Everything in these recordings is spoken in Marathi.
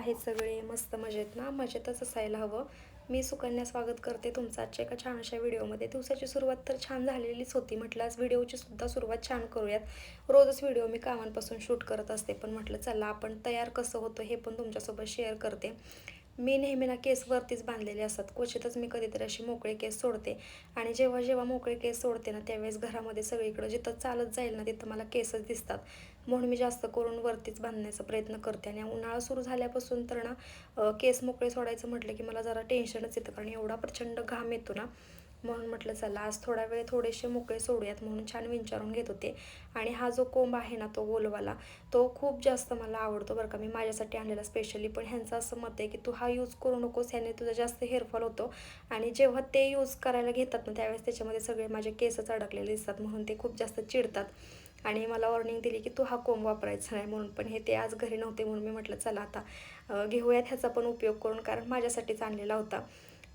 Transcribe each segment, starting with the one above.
आहेत सगळे मस्त मजेत ना? मजेतच असायला हवं. मी सुकन्या स्वागत करते तुमचं आजच्या एका छानशा व्हिडिओमध्ये. दिवसाची सुरुवात तर छान झालेलीच होती. म्हटलं आज व्हिडिओची सुद्धा सुरुवात छान करूयात. रोजच व्हिडिओ मी कामांपासून शूट करत असते. पण म्हटलं चला आपण तयार कसं होतं हे पण तुमच्यासोबत शेअर करते. मी नेहमी ना केस वरतीच बांधलेले असतात. क्वचितच मी कधीतरी अशी मोकळे केस सोडते. आणि जेव्हा जेव्हा मोकळे केस सोडते ना त्यावेळेस घरामध्ये सगळीकडं जिथं चालत जाईल ना तिथं मला केसच दिसतात. म्हणून मी जास्त करून वरतीच बांधण्याचा प्रयत्न करते. आणि उन्हाळा सुरू झाल्यापासून तर ना केस मोकळे सोडायचं म्हटलं की मला जरा टेन्शनच येतं. कारण एवढा प्रचंड घाम येतो ना म्हणून म्हटलं चला आज थोडा वेळ थोडेसे मोकळे सोडूयात म्हणून छान विचारून घेत होते. आणि हा जो कोंब आहे ना तो गोलवाला तो खूप जास्त मला आवडतो बरं का. मी माझ्यासाठी आणलेला स्पेशली पण ह्यांचं असं मत आहे की तू हा यूज करू नकोस ह्याने तुझा जास्त हेअरफॉल होतो. आणि जेव्हा ते यूज करायला घेतात ना त्यावेळेस त्याच्यामध्ये सगळे माझे केसच अडकलेले दिसतात. म्हणून ते खूप जास्त चिडतात. आणि मला वॉर्निंग दिली की तू हा कोंब वापरायचा नाही म्हणून. पण हे ते आज घरी नव्हते म्हणून मी म्हटलं चला आता घेऊयात ह्याचा पण उपयोग करून कारण माझ्यासाठीच आणलेला होता.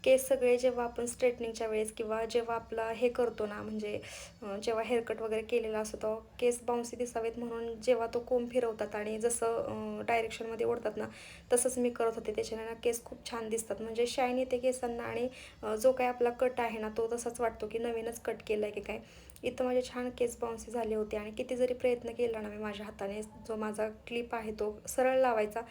केस सगळे जेव्हा आपण स्ट्रेटनिंगच्या वेळेस किंवा जेव्हा आपला हे करतो ना म्हणजे जेव्हा हेअरकट वगैरे केलेला असतो तो केस बाउन्सी दिसावेत म्हणून जेव्हा तो कोंब फिरवतात आणि जसं डायरेक्शनमध्ये ओढतात ना तसंच मी करत होते. त्याच्याने ना केस खूप छान दिसतात. म्हणजे शाईन येते केसांना आणि जो काय आपला कट आहे ना तो तसाच वाटतो की नवीनच कट केला आहे की काय. इथं माझे छान केस बाउन्सी झाले होते आणि किती जरी प्रयत्न केला ना मी माझ्या हाताने जो माझा क्लिप आहे तो सरळ लावायचा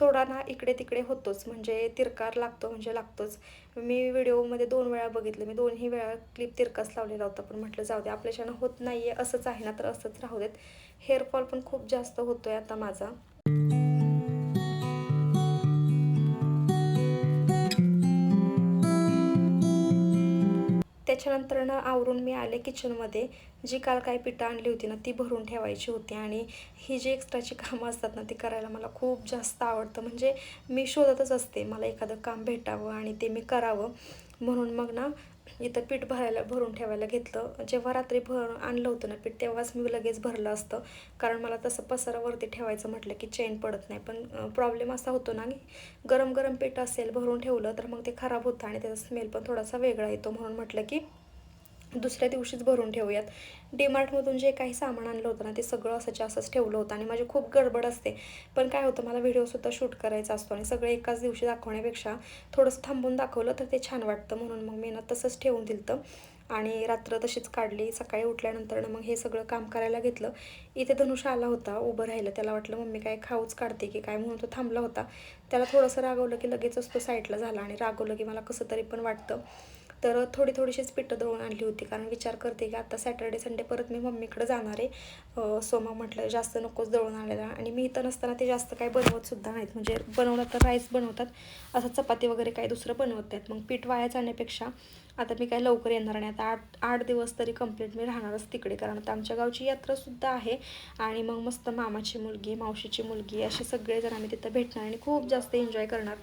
थोडा ना इकडे तिकडे होतोच. म्हणजे तिरकार लागतो म्हणजे लागतोच. मी व्हिडिओमध्ये दोन वेळा बघितलं. मी दोन्ही वेळा क्लिप तिरकास लावलेला होता. पण म्हटलं जाऊ दे आपल्याच्यानं होत नाही आहे असंच आहे ना तर असंच राहू देत. हेअरफॉल पण खूप जास्त होतो आहे आता माझा. त्याच्यानंतर ना आवरून मी आले किचनमध्ये जी काल काय पिठं आणली होती ना ती भरून ठेवायची होती. आणि ही जी एक्स्ट्राची कामं असतात ना ती करायला मला खूप जास्त आवडतं. म्हणजे मी शोधतच असते मला एखादं काम भेटावं आणि ते मी करावं. म्हणून मग ना इथं पीठ भरायला भरून ठेवायला घेतलं. जेव्हा रात्री भर आणलं होतं ना पीठ तेव्हाच मी लगेच भरलं असतं. कारण मला तसं पसारावरती ठेवायचं म्हटलं की चेन पडत नाही. पण प्रॉब्लेम असा होतो ना की गरम गरम पीठ असेल भरून ठेवलं तर मग ते खराब होतं आणि त्याचा स्मेल पण थोडासा वेगळा येतो म्हणून म्हटलं की दुसऱ्या दिवशीच भरून ठेवूयात. डीमार्टमधून जे काही सामान आणलं होतं ना ते सगळं असं असंच ठेवलं होतं आणि माझी खूप गडबड असते. पण काय होतं मला व्हिडिओसुद्धा शूट करायचा असतो आणि सगळं एकाच दिवशी दाखवण्यापेक्षा थोडंसं थांबून दाखवलं तर ते छान वाटतं म्हणून मग मी ना तसंच ठेवून दिलं आणि रात्र तशीच काढली. सकाळी उठल्यानंतर मग हे सगळं काम करायला घेतलं. इथे धनुष आला होता उभं राहिलं. त्याला वाटलं मम्मी काय खाऊच काढते की काय? म्हणून तो थांबला होता. त्याला थोडंसं रागवलं की लगेचच तो साईडला झाला आणि रागवलं की मला कसं तरी पण वाटतं. तर थोडी थोडीशीच पिठं दळून आणली होती. कारण विचार करते की आता सॅटर्डे संडे परत मी मम्मीकडे जाणार आहे. सोमा सो मग म्हटलं जास्त नकोच दळून आलेला आणि मी इथं नसताना ते जास्त काही बनवत सुद्धा नाहीत. म्हणजे बनवलं तर राईस बनवतात असं चपाती वगैरे काही दुसरं बनवत नाहीत. मग पीठ वाया जाण्यापेक्षा आता मी काय लवकर येणार नाही. आता आठ आठ दिवस तरी कंप्लीट मी राहणारच तिकडे. कारण आता आमच्या गावची यात्रासुद्धा आहे. आणि मग मस्त मामाची मुलगी मावशीची मुलगी असे सगळेजण आम्ही तिथं भेटणार आणि खूप जास्त एन्जॉय करणार.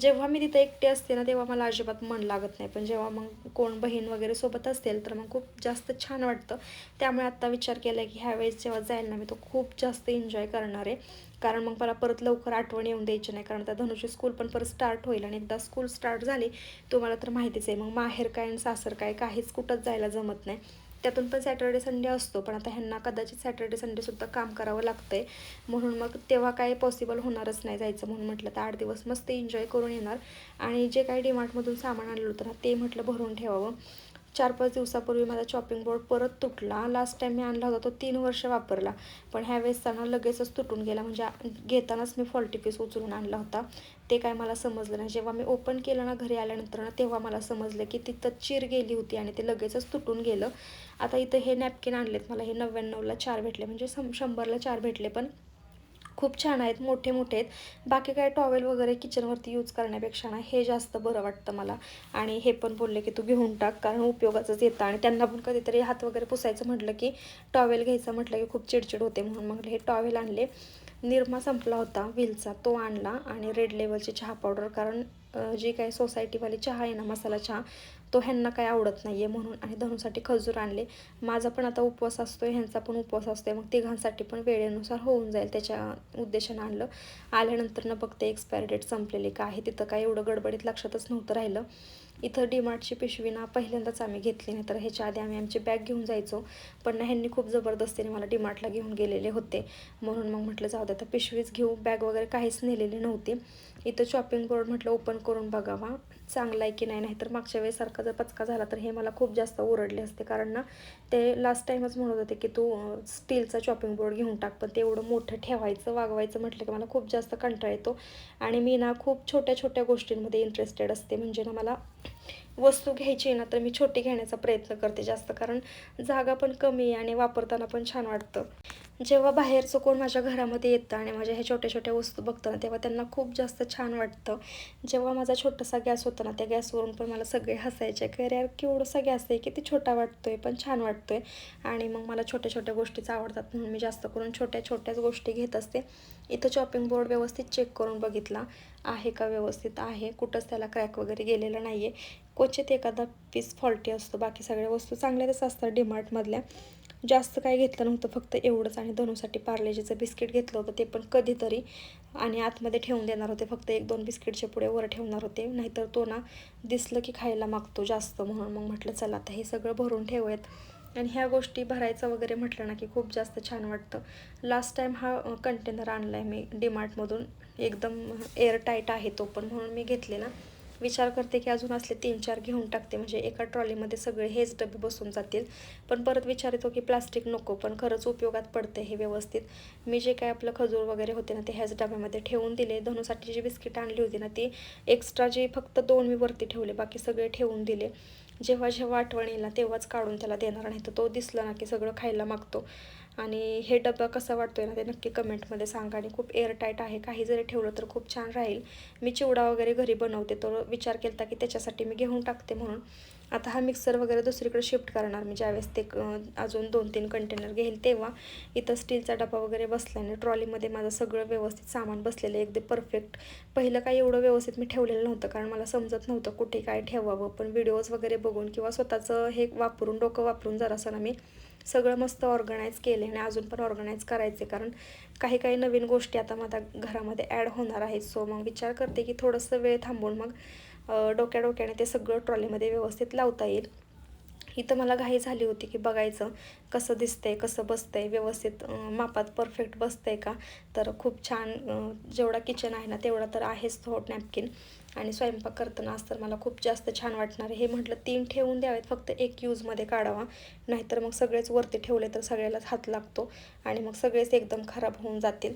जेव्हा मी तिथं एकटी असते ना तेव्हा मला अजिबात मन लागत नाही. पण जेव्हा मग कोण बहीण वगैरे सोबत असेल तर मग खूप जास्त छान वाटतं. त्यामुळे आत्ता विचार केला की ह्यावेळेस जेव्हा जाईल ना मी तो खूप जास्त एन्जॉय करणार आहे. कारण मग मला परत लवकर आठवण येऊन द्यायची नाही. कारण त्या धनुची स्कूल पण परत स्टार्ट होईल आणि एकदा स्कूल स्टार्ट झाली तुम्हाला तर माहितीच आहे. मग माहेर काय आणि सासर काय काहीच कुठंच जायला जमत नाही. त्यातून पण सॅटर्डे संडे असतो पण आता ह्यांना कदाचित सॅटर्डे संडेसुद्धा काम करावं लागतंय. म्हणून मग तेव्हा काय पॉसिबल होणारच नाही जायचं म्हणून म्हटलं तर आठ दिवस मस्त एन्जॉय करून येणार. आणि जे काही डिमार्टमधून सामान आणलं होतं ना ते म्हटलं भरून ठेवावं. चार पाच दिवसापूर्वी माझा चॉपिंग बोर्ड परत तुटला. लास्ट टाईम मी आणला होता तो तीन वर्ष वापरला. पण ह्यावेळेस त्यांना लगेचच तुटून गेला. म्हणजे घेतानाच मी फॉल्टी पीस उचलून आणला होता. ते काय मला समजलं नाही. जेव्हा मी ओपन केलं ना घरी आल्यानंतर ना तेव्हा मला समजलं की तिथं चीर गेली होती आणि ते लगेचच तुटून गेलं. आता इथं हे नॅपकिन आणलेत. मला हे नव्याण्णवला चार भेटले. म्हणजे शं शंभरला चार भेटले पण खूप छान आहेत मोठे मोठे आहेत. बाकी काय टॉवेल वगैरे किचनवरती यूज करण्यापेक्षा ना हे जास्त बरं वाटतं मला. आणि हे पण बोलले की तू घेऊन टाक कारण उपयोगाचंच येतं. आणि त्यांना पण कधीतरी हात वगैरे पुसायचं म्हटलं की टॉवेल घ्यायचं म्हटलं की खूप चिडचिड होते म्हणून मग हे टॉवेल आणले. निरमा संपला होता व्हीलचा तो आणला. आणि रेड लेवलची चहा पावडर कारण जी काही सोसायटीवाली चहा आहे ना मसाला चहा तो ह्यांना काही आवडत नाही आहे म्हणून आणि धनुसाठी खजूर आणले. माझा पण आता उपवास असतो ह्यांचा पण उपवास असतो आहे मग तिघांसाठी पण वेळेनुसार होऊन जाईल त्याच्या उद्देशानं आणलं. आल्यानंतर न बघते एक्सपायरी डेट संपलेली का आहे तिथं काय एवढं गडबडीत लक्षातच नव्हतं राहिलं. इथं डीमार्टची पिशवी ना पहिल्यांदाच आम्ही घेतली नाही तर ह्याच्या आधी आम्ही आमची बॅग घेऊन जायचो. पण ना ह्यांनी खूप जबरदस्तीने मला डीमार्टला घेऊन गेलेले होते. म्हणून मग म्हटलं जाऊ दे तर पिशवीच घेऊ. बॅग वगैरे काहीच नेलेली नव्हती. इथं शॉपिंग बोर्ड म्हटलं ओपन करून बघावा. चांगला आहे की नाही? नाहीतर मागच्या वेळेसारखा जर पचका झाला तर हे मला खूप जास्त ओरडले असते. कारण ना ते लास्ट टाईमच म्हणत होते की तू स्टीलचा शॉपिंग बोर्ड घेऊन टाक पण ते एवढं मोठं ठेवायचं वागवायचं म्हटलं की मला खूप जास्त कंटाळा येतो. आणि मी ना खूप छोट्या छोट्या गोष्टींमध्ये इंटरेस्टेड असते. म्हणजे ना मला वस्तू घ्यायची ना तर मी छोटी घेण्याचा प्रयत्न करते जास्त कारण जागा पण कमी आहे आणि वापरताना पण छान वाटतं. जेव्हा बाहेरचं कोण माझ्या घरामध्ये येतं आणि माझ्या ह्या छोट्या छोट्या वस्तू बघतं ना तेव्हा त्यांना खूप जास्त छान वाटतं. जेव्हा माझा छोटासा गॅस होता ना त्या गॅसवरून पण मला सगळे हसायचे की अरे यार केवढंसा गॅस आहे किती छोटा वाटतो आहे पण छान वाटतो आहे आणि मग मला छोट्या छोट्या गोष्टीच आवडतात म्हणून मी जास्त करून छोट्या छोट्याच गोष्टी घेत असते. इथं चॉपिंग बोर्ड व्यवस्थित चेक करून बघितला. आहे का व्यवस्थित? आहे. कुठंच त्याला क्रॅक वगैरे गेलेलं नाही आहे क्वचित एखादा पीस फॉल्टी असतो बाकी सगळ्या वस्तू चांगल्याच असतात डीमार्टमधल्या जास्त काय घेतलं नव्हतं फक्त एवढंच आणि धनुसाठी पार्लेजीचं बिस्किट घेतलं होतं ते पण कधीतरी. आणि आतमध्ये ठेवून देणार होते फक्त एक दोन बिस्किटचे पुढे वर ठेवणार होते. नाहीतर तो ना दिसलं की खायला मागतो जास्त म्हणून. मग म्हटलं चला आता हे सगळं भरून ठेवूयात. आणि ह्या गोष्टी भरायचं वगैरे म्हटलं ना की खूप जास्त छान वाटतं. लास्ट टाईम हा कंटेनर आणला आहे मी डीमार्टमधून एकदम एअर टाईट आहे तो पण म्हणून मी घेतलेला. विचार करते की अजून असले तीन चार घेऊन टाकते. म्हणजे एका ट्रॉलीमध्ये सगळे हेच डबे बसून जातील. पण परत विचार येतो की प्लास्टिक नको पण खरंच उपयोगात पडते हे व्यवस्थित. मी जे काय आपलं खजूर वगैरे होते ना ते ह्याच डब्यामध्ये ठेवून दिले. धनुसाठी जी बिस्किट आणली होती ना ती एक्स्ट्रा जी फक्त दोन मी वरती ठेवले बाकी सगळे ठेवून दिले. जेव्हा जेव्हा आठवण येईल ना तेव्हाच काढून त्याला देणार नाही तर तो दिसला ना की सगळं खायला मागतो. आणि हे डबा कसा वाटतो आहे ना ते नक्की कमेंटमध्ये सांगा आणि खूप एअरटाईट आहे. काही जरी ठेवलं तर खूप छान राहील. मी चिवडा वगैरे घरी बनवते. तर विचार केला की त्याच्यासाठी मी घेऊन टाकते म्हणून. आता हा मिक्सर वगैरे दुसरीकडे शिफ्ट करणार. मी ज्यावेळेस ते अजून दोन तीन कंटेनर घेईल तेव्हा इथं स्टीलचा डबा वगैरे बसल्याने ट्रॉलीमध्ये माझं सगळं व्यवस्थित सामान बसलेलं आहे. अगदी परफेक्ट पहिलं काही एवढं व्यवस्थित मी ठेवलेलं नव्हतं कारण मला समजत नव्हतं कुठे काय ठेवावं. पण व्हिडिओज वगैरे बघून किंवा स्वतःचं हे वापरून डोकं वापरून जरासं ना मी सगळं मस्त ऑर्गनाईज केले आणि अजून पण ऑर्गनाईज करायचे कारण काही काही नवीन गोष्टी आता माझ्या घरामध्ये ॲड होणार आहेत. सो मग विचार करते की थोडंसं वेळ थांबून मग डोक्या डोक्याने ते सगळं ट्रॉलीमध्ये व्यवस्थित लावता येईल. इथं मला घाई झाली होती की बघायचं कसं दिसतंय कसं बसतंय व्यवस्थित मापात परफेक्ट बसतंय का? तर खूप छान जेवढा किचन आहे ना तेवढा तर आहेच थोड नॅपकिन आणि स्वयंपाक करताना आज तर मला खूप जास्त छान वाटणार हे म्हटलं तीन ठेवून द्यावेत फक्त एक यूजमध्ये काढावा. नाहीतर मग सगळेच वरती ठेवले तर सगळ्यालाच हात लागतो आणि मग सगळेच एकदम खराब होऊन जातील.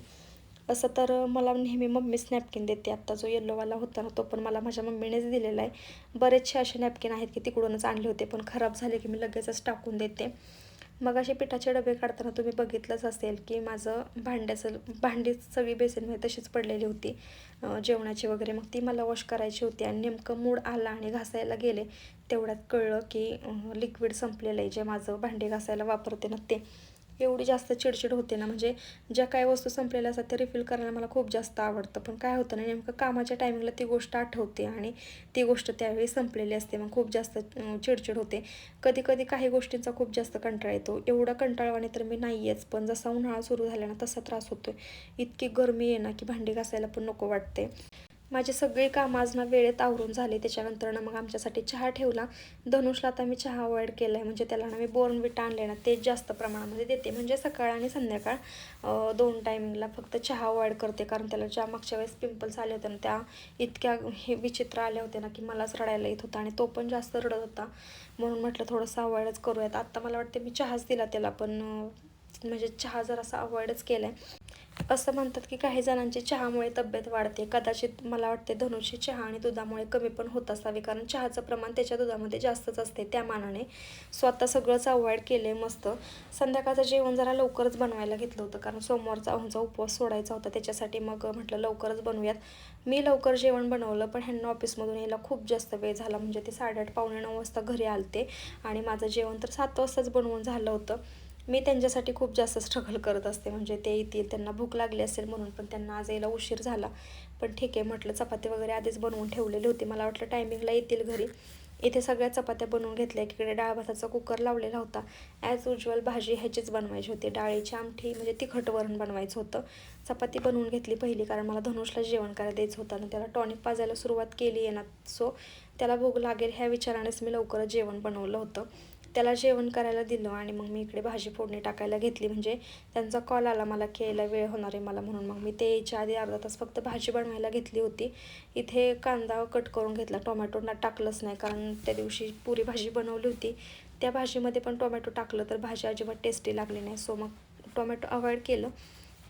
असं तर मला नेहमी मम्मीच नॅपकिन देते. आत्ता जो येल्लोवाला होता ना तो पण मला माझ्या मम्मीनेच दिलेला आहे. बरेचसे असे नॅपकिन आहेत की तिकडूनच आणले होते पण खराब झाले की मी लगेचच टाकून देते. मग असे पिठाचे डबे काढताना तुम्ही बघितलंच असेल की माझं भांड्याचं भांडी सगळी बेसिनमध्ये तशीच पडलेली होती. जेवणाची वगैरे. मग ती मला वॉश करायची होती आणि नेमकं मूड आला आणि घासायला गेले तेवढ्यात कळलं की लिक्विड संपलेलं आहे. जे माझं भांडी घासायला वापरते ना ते. एवढी जास्त चिडचिड होते ना म्हणजे ज्या काही वस्तू संपलेल्या असतात त्या रिफिल करायला मला खूप जास्त आवडतं. पण काय होतं ना नेमकं कामाच्या टायमिंगला ती गोष्ट आठवते आणि ती गोष्ट त्यावेळी संपलेली असते. मग खूप जास्त चिडचिड होते. कधी कधी काही गोष्टींचा खूप जास्त कंटाळा येतो. एवढा कंटाळवाने तर मी नाही आहेच पण जसा उन्हाळा सुरू झाला ना तसा त्रास होतो इतकी गरमी आहे ना की भांडी घासायला पण नको वाटते. माझे सगळे काम आज ना वेळेत आवरून झाले. त्याच्यानंतर ना मग आमच्यासाठी चहा ठेवला. धनुषला आता मी चहा अवॉइड केला आहे म्हणजे त्याला ना मी बोर्नविटा आणले ना तेच जास्त प्रमाणामध्ये देते. म्हणजे सकाळ आणि संध्याकाळ दोन टायमिंगला फक्त चहा अवॉइड करते. कारण त्याला ज्या मागच्या वेळेस पिंपल्स आले होते ना त्या इतक्या हे विचित्र आल्या होत्या ना की मलाच रडायला येत होता. आणि तो पण जास्त रडत होता. म्हणून म्हटलं थोडंसं अवॉइडच करूयात. आत्ता मला वाटते मी चहाच दिला त्याला पण म्हणजे चहा जरासा अवॉइडच केला आहे असं म्हणतात की काही जणांची चहामुळे तब्येत वाढते. कदाचित मला वाटते धनुषी चहा आणि दुधामुळे कमी पण होत असावी कारण चहाचं प्रमाण त्याच्या दुधामध्ये जास्तच असते. त्या मानाने स्वतः सगळंच अवॉइड केले मस्त. संध्याकाळचं जेवण जरा लवकरच बनवायला घेतलं होतं कारण सोमवारचा अहूचा उपवास सोडायचा होता. त्याच्यासाठी मग म्हटलं लवकरच बनवूयात. मी लवकर जेवण बनवलं पण ह्यांना ऑफिसमधून यायला खूप जास्त वेळ झाला. म्हणजे ते साडेआठ पावणे नऊ वाजता घरी आलते आणि माझं जेवण तर सात वाजताच बनवून झालं होतं. मी त्यांच्यासाठी खूप जास्त स्ट्रगल करत असते. म्हणजे ते येतील त्यांना भूक लागली असेल म्हणून पण त्यांना आज यायला उशीर झाला. पण ठीक आहे म्हटलं चपाती वगैरे आधीच बनवून ठेवलेली होती. मला वाटलं टायमिंगला येतील घरी. इथे सगळ्या चपात्या बनवून घेतल्या. एकीकडे डाळ भाताचा कुकर लावलेला होता. ॲज युजल भाजी ह्याचीच बनवायची होती. डाळीची आमठी म्हणजे तिखट वरण बनवायचं होतं. चपाती बनवून घेतली पहिली कारण मला धनुषला जेवण करायला द्यायचं होतं आणि त्याला टॉनिक पाजायला सुरुवात केली आहे ना. सो त्याला भूक लागेल ह्या विचारानेच मी लवकरच जेवण बनवलं होतं. त्याला जेवण करायला दिलं आणि मग मी इकडे भाजी फोडणी टाकायला घेतली. म्हणजे त्यांचा कॉल आला मला की यायला वेळ होणार आहे मला म्हणून. मग मी ते यायच्या आधी अर्धा तास फक्त भाजी बनवायला घेतली होती. इथे कांदा कट करून घेतला. टोमॅटो ना टाकलंच नाही. कारण त्या दिवशी पुरी भाजी बनवली होती. त्या भाजीमध्ये पण टोमॅटो टाकलं तर भाजी अजिबात टेस्टी लागली नाही. सो मग टोमॅटो अवॉइड केलं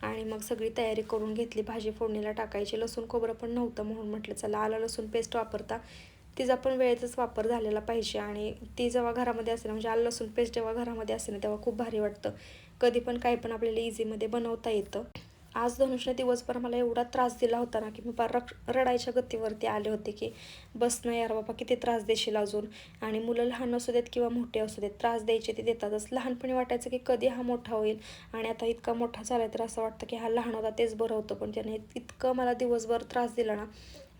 आणि मग सगळी तयारी करून घेतली. भाजी फोडणीला टाकायची. लसूण खोबरं पण नव्हतं म्हणून म्हटलं चला आलं लसूण पेस्ट वापरता. तिचा पण वेळेतच वापर झालेला पाहिजे आणि ती जेव्हा घरामध्ये असेल ना म्हणजे आलं लसूण पेस्ट जेव्हा घरामध्ये असेल ना तेव्हा खूप भारी वाटतं. कधी पण काही पण आपल्याला इझीमध्ये बनवता येतं. आज धनुषने दिवसभर मला एवढा त्रास दिला होता ना की मी फार रक रडायच्या गतीवरती आले होते की बस ना यार बाबा किती त्रास देशील अजून? आणि मुलं लहान असू देत किंवा मोठे असू देत त्रास द्यायचे ते देतातच. लहानपणी वाटायचं की कधी हा मोठा होईल आणि आता इतका मोठा झाला तर असं वाटतं की हा लहान होता तेच बरं होतं. पण त्याने इतकं मला दिवसभर त्रास दिला ना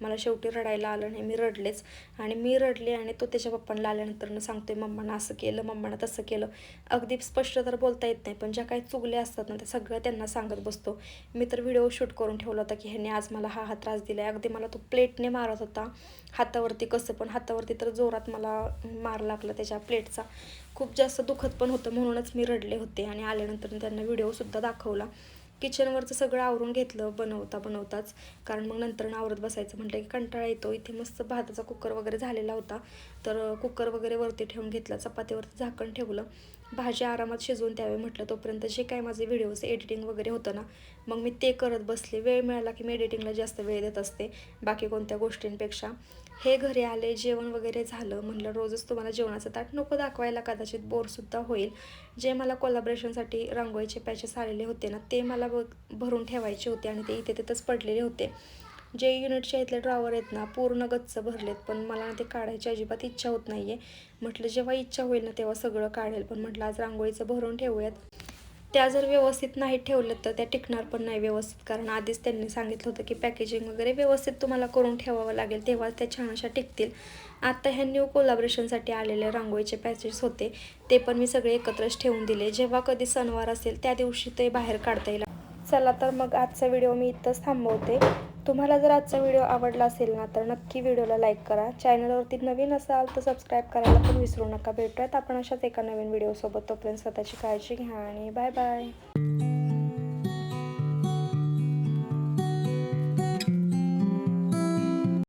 मला शेवटी रडायला आलं नाही मी रडलेच. आणि मी रडले आणि तो त्याच्या पप्पांना आल्यानंतर सांगतोय मम्मानं असं केलं मम्मानं तसं केलं. अगदी स्पष्ट तर बोलता येत नाही पण ज्या काही चुगल्या असतात ना त्या सगळं त्यांना सांगत बसतो. मी तर व्हिडिओ शूट करून ठेवला होता की ह्याने आज मला हा हा त्रास दिला आहे अगदी मला तो प्लेटने मारत होता हातावरती कसं पण. हातावरती तर जोरात मला मार लागला त्याच्या प्लेटचा. खूप जास्त दुखत पण होतं म्हणूनच मी रडले होते आणि आल्यानंतर त्यांना व्हिडिओसुद्धा दाखवला. किचनवरचं सगळं आवरून घेतलं बनवता बनवताच. कारण मग नंतर आवरत बसायचं. म्हटलं की कंटाळा येतो. इथे मस्त भाताचा कुकर वगैरे झालेला होता. तर कुकर वगैरे वरती ठेवून घेतला. चपातीवरती झाकण ठेवलं. भाजी आरामात शिजवून त्यावे म्हटलं तोपर्यंत. जे काय माझे व्हिडिओज एडिटिंग वगैरे होतं ना मग मी ते करत बसले. वेळ मिळाला की मी एडिटिंगला जास्त वेळ देत असते. बाकी कोणत्या गोष्टींपेक्षा. हे घरी आले जेवण वगैरे झालं म्हणलं रोजच तुम्हाला जेवणाचं ताट नको दाखवायला कदाचित बोरसुद्धा होईल. जे मला कोलाब्रेशनसाठी रांगोळीचे पॅचेस आलेले होते ना ते मला ब भरून ठेवायचे होते आणि ते इथे तिथंच पडलेले होते. जे युनिटच्या इथले ड्रॉवर आहेत ना पूर्ण गच्च भरलेत पण मला ना ते काढायची अजिबात इच्छा होत नाही आहे म्हटलं जेव्हा इच्छा होईल ना तेव्हा सगळं काढेल. पण म्हटलं आज रांगोळीचं भरून ठेवूयात. त्या जर व्यवस्थित नाही ठेवलं तर त्या टिकणार पण नाही व्यवस्थित. कारण आधीच त्यांनी सांगितलं होतं की पॅकेजिंग वगैरे व्यवस्थित तुम्हाला करून ठेवावं लागेल तेव्हा त्या छान अशा टिकतील. आत्ता ह्या न्यू कोलाब्रेशनसाठी आलेले रांगोळीचे पॅचेस होते ते पण मी सगळे एकत्रच ठेवून दिले. जेव्हा कधी सणवार असेल त्या दिवशी ते बाहेर काढता येईल. चला तर मग आजचा व्हिडिओ मी इथंच थांबवते. तुम्हाला जर आजचा व्हिडिओ आवडला असेल ना तर नक्की व्हिडिओला लाईक करा. चॅनलवरती नवीन असाल तर सबस्क्राईब करायला पण विसरू नका. भेटूयात आपण अशाच एका नवीन व्हिडिओसोबत तोपर्यंत स्वतःची काळजी घ्या आणि बाय बाय